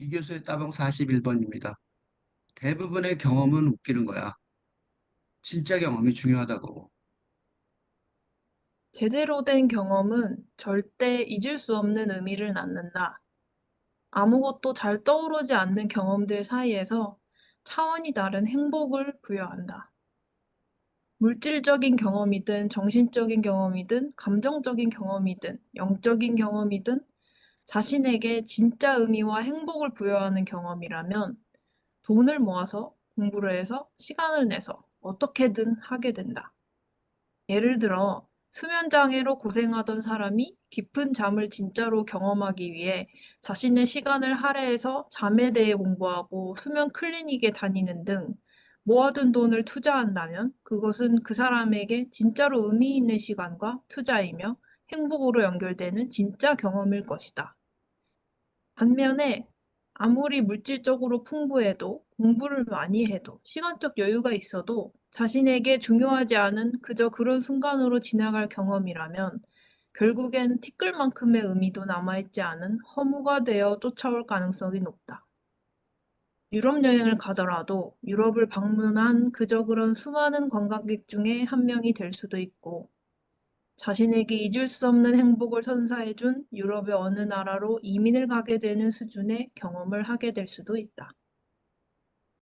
이 교수의 따봉 41번입니다. 대부분의 경험은 웃기는 거야. 진짜 경험이 중요하다고. 제대로 된 경험은 절대 잊을 수 없는 의미를 낳는다. 아무것도 잘 떠오르지 않는 경험들 사이에서 차원이 다른 행복을 부여한다. 물질적인 경험이든 정신적인 경험이든 감정적인 경험이든 영적인 경험이든 자신에게 진짜 의미와 행복을 부여하는 경험이라면 돈을 모아서 공부를 해서 시간을 내서 어떻게든 하게 된다. 예를 들어 수면 장애로 고생하던 사람이 깊은 잠을 진짜로 경험하기 위해 자신의 시간을 할애해서 잠에 대해 공부하고 수면 클리닉에 다니는 등 모아둔 돈을 투자한다면 그것은 그 사람에게 진짜로 의미 있는 시간과 투자이며 행복으로 연결되는 진짜 경험일 것이다. 반면에 아무리 물질적으로 풍부해도 공부를 많이 해도 시간적 여유가 있어도 자신에게 중요하지 않은 그저 그런 순간으로 지나갈 경험이라면 결국엔 티끌만큼의 의미도 남아있지 않은 허무가 되어 쫓아올 가능성이 높다. 유럽 여행을 가더라도 유럽을 방문한 그저 그런 수많은 관광객 중에 한 명이 될 수도 있고 자신에게 잊을 수 없는 행복을 선사해준 유럽의 어느 나라로 이민을 가게 되는 수준의 경험을 하게 될 수도 있다.